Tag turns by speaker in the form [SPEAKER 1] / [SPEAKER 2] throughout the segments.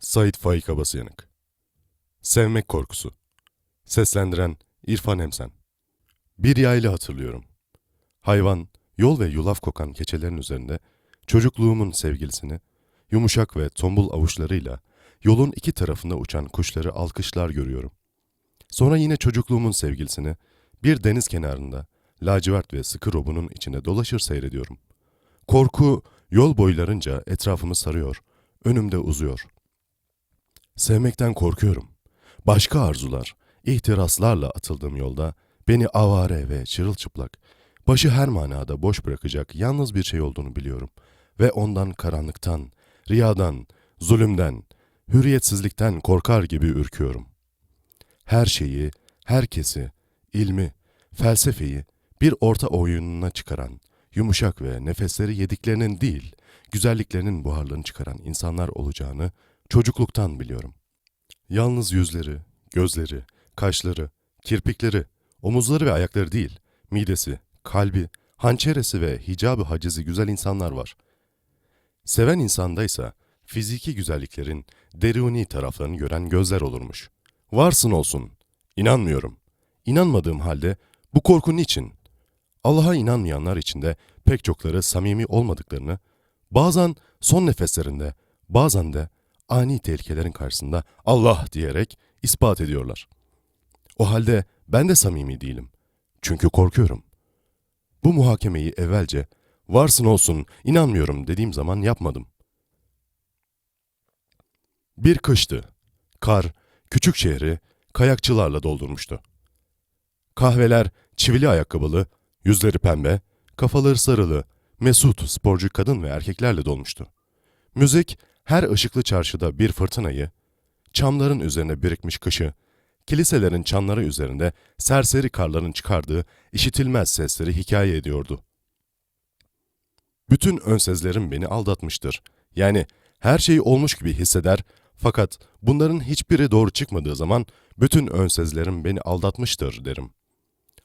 [SPEAKER 1] Sait Faik Abasıyanık Sevmek Korkusu Seslendiren İrfan Emsen Bir yaylı hatırlıyorum. Hayvan, yol ve yulaf kokan keçelerin üzerinde çocukluğumun sevgilisini, yumuşak ve tombul avuçlarıyla yolun iki tarafında uçan kuşları alkışlar görüyorum. Sonra yine çocukluğumun sevgilisini bir deniz kenarında lacivert ve sıkı robunun içinde dolaşır seyrediyorum. Korku yol boylarınca etrafımı sarıyor, önümde uzuyor. Sevmekten korkuyorum. Başka arzular, ihtiraslarla atıldığım yolda beni avare ve çırılçıplak, başı her manada boş bırakacak yalnız bir şey olduğunu biliyorum. Ve ondan karanlıktan, riyadan, zulümden, hürriyetsizlikten korkar gibi ürküyorum. Her şeyi, herkesi, ilmi, felsefeyi bir orta oyununa çıkaran, yumuşak ve nefesleri yediklerinin değil, güzelliklerinin buharlarını çıkaran insanlar olacağını çocukluktan biliyorum. Yalnız yüzleri, gözleri, kaşları, kirpikleri, omuzları ve ayakları değil, midesi, kalbi, hançeresi ve hicabı hacizi güzel insanlar var. Seven insandaysa fiziki güzelliklerin deruni taraflarını gören gözler olurmuş. Varsın olsun. İnanmıyorum. İnanmadığım halde bu korku niçin? Allah'a inanmayanlar içinde pek çokları samimi olmadıklarını, bazen son nefeslerinde, bazen de ani tehlikelerin karşısında Allah diyerek ispat ediyorlar. O halde ben de samimi değilim. Çünkü korkuyorum. Bu muhakemeyi evvelce varsın olsun inanmıyorum dediğim zaman yapmadım. Bir kıştı. Kar küçük şehri kayakçılarla doldurmuştu. Kahveler çivili ayakkabılı, yüzleri pembe, kafaları sarılı, mesut sporcu kadın ve erkeklerle dolmuştu. Müzik her ışıklı çarşıda bir fırtınayı, çamların üzerine birikmiş kışı, kiliselerin çanları üzerinde serseri karların çıkardığı işitilmez sesleri hikaye ediyordu. Bütün önsezlerim beni aldatmıştır. Yani her şey olmuş gibi hisseder fakat bunların hiçbiri doğru çıkmadığı zaman bütün önsezlerim beni aldatmıştır derim.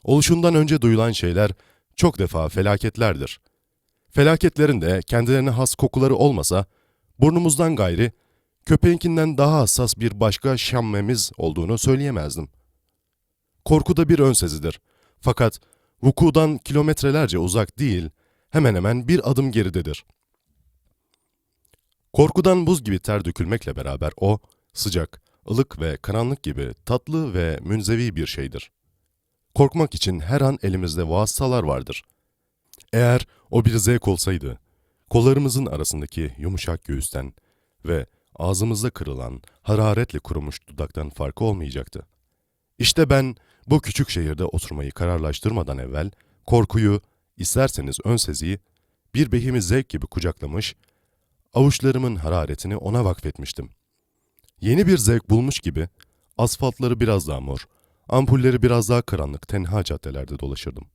[SPEAKER 1] Oluşundan önce duyulan şeyler çok defa felaketlerdir. Felaketlerin de kendilerine has kokuları olmasa, burnumuzdan gayri, köpeğinkinden daha hassas bir başka şammemiz olduğunu söyleyemezdim. Korku da bir önsezidir. Fakat vukudan kilometrelerce uzak değil, hemen hemen bir adım geridedir. Korkudan buz gibi ter dökülmekle beraber o, sıcak, ılık ve karanlık gibi tatlı ve münzevi bir şeydir. Korkmak için her an elimizde vasıtalar vardır. Eğer o bir zevk olsaydı, kollarımızın arasındaki yumuşak göğüsten ve ağzımızda kırılan, hararetle kurumuş dudaktan farkı olmayacaktı. İşte ben bu küçük şehirde oturmayı kararlaştırmadan evvel korkuyu, isterseniz ön seziyi, bir behimi zevk gibi kucaklamış, avuçlarımın hararetini ona vakfetmiştim. Yeni bir zevk bulmuş gibi asfaltları biraz daha mor, ampulleri biraz daha karanlık tenha caddelerde dolaşırdım.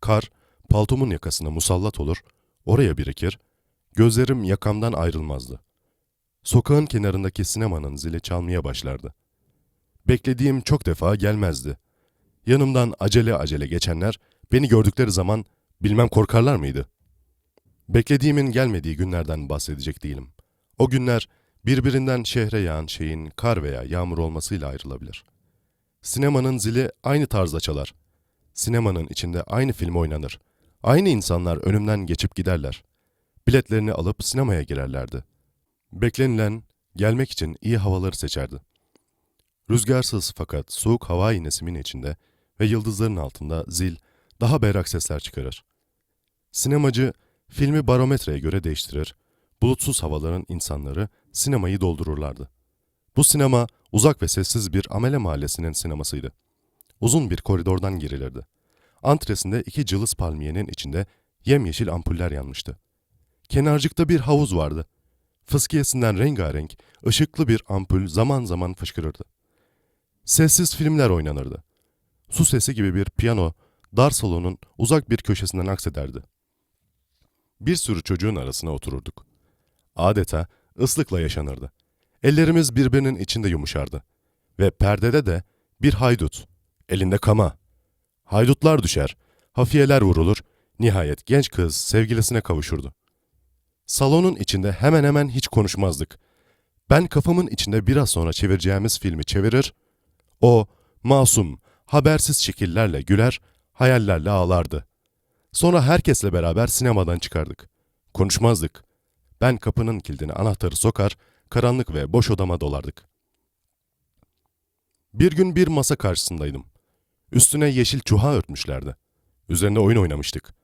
[SPEAKER 1] Kar, paltomun yakasına musallat olur, oraya birikir, gözlerim yakamdan ayrılmazdı. Sokağın kenarındaki sinemanın zili çalmaya başlardı. Beklediğim çok defa gelmezdi. Yanımdan acele acele geçenler beni gördükleri zaman bilmem korkarlar mıydı? Beklediğimin gelmediği günlerden bahsedecek değilim. O günler birbirinden şehre yağan şeyin kar veya yağmur olmasıyla ayrılabilir. Sinemanın zili aynı tarzda çalar. Sinemanın içinde aynı film oynanır. Aynı insanlar önümden geçip giderler. Biletlerini alıp sinemaya girerlerdi. Beklenilen, gelmek için iyi havaları seçerdi. Rüzgarsız fakat soğuk hava inesimin içinde ve yıldızların altında zil daha berrak sesler çıkarır. Sinemacı filmi barometreye göre değiştirir, bulutsuz havaların insanları sinemayı doldururlardı. Bu sinema uzak ve sessiz bir amele mahallesinin sinemasıydı. Uzun bir koridordan girilirdi. Antresinde iki cılız palmiyenin içinde yemyeşil ampuller yanmıştı. Kenarcıkta bir havuz vardı. Fıskiyesinden rengarenk, ışıklı bir ampul zaman zaman fışkırırdı. Sessiz filmler oynanırdı. Su sesi gibi bir piyano, dar salonun uzak bir köşesinden aksederdi. Bir sürü çocuğun arasına otururduk. Adeta ıslıkla yaşanırdı. Ellerimiz birbirinin içinde yumuşardı. Ve perdede de bir haydut, elinde kama. Haydutlar düşer, hafiyeler vurulur, nihayet genç kız sevgilisine kavuşurdu. Salonun içinde hemen hemen hiç konuşmazdık. Ben kafamın içinde biraz sonra çevireceğimiz filmi çevirir, o masum, habersiz şekillerle güler, hayallerle ağlardı. Sonra herkesle beraber sinemadan çıkardık. Konuşmazdık. Ben kapının kilidine anahtarı sokar, karanlık ve boş odama dolardık. Bir gün bir masa karşısındaydım. Üstüne yeşil çuha örtmüşlerdi. Üzerinde oyun oynamıştık.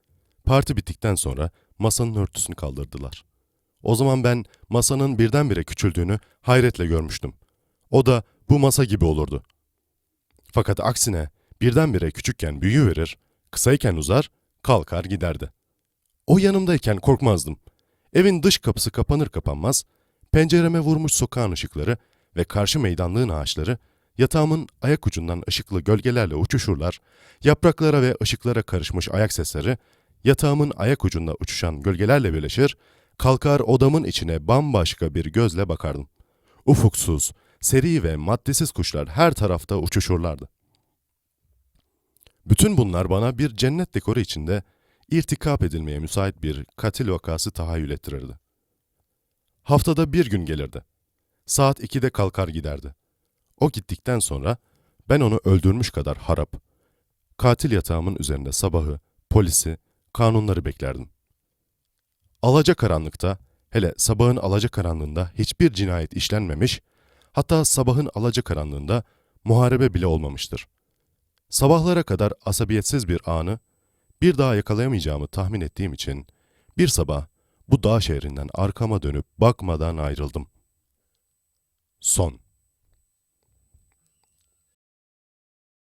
[SPEAKER 1] Parti bittikten sonra masanın örtüsünü kaldırdılar. O zaman ben masanın birdenbire küçüldüğünü hayretle görmüştüm. O da bu masa gibi olurdu. Fakat aksine birdenbire küçükken büyüverir, kısayken uzar, kalkar giderdi. O yanımdayken korkmazdım. Evin dış kapısı kapanır kapanmaz, pencereme vurmuş sokağın ışıkları ve karşı meydanlığın ağaçları yatağımın ayak ucundan ışıklı gölgelerle uçuşurlar, yapraklara ve ışıklara karışmış ayak sesleri yatağımın ayak ucunda uçuşan gölgelerle birleşir, kalkar odamın içine bambaşka bir gözle bakardım. Ufuksuz, seri ve maddesiz kuşlar her tarafta uçuşurlardı. Bütün bunlar bana bir cennet dekoru içinde irtikap edilmeye müsait bir katil vakası tahayyül ettirirdi. Haftada bir gün gelirdi. Saat 2'de kalkar giderdi. O gittikten sonra ben onu öldürmüş kadar harap, katil yatağımın üzerinde sabahı, polisi, kanunları beklerdim. Alaca karanlıkta, hele sabahın alaca karanlığında hiçbir cinayet işlenmemiş, hatta sabahın alaca karanlığında muharebe bile olmamıştır. Sabahlara kadar asabiyetsiz bir anı bir daha yakalayamayacağımı tahmin ettiğim için bir sabah bu dağ şehrinden arkama dönüp bakmadan ayrıldım. Son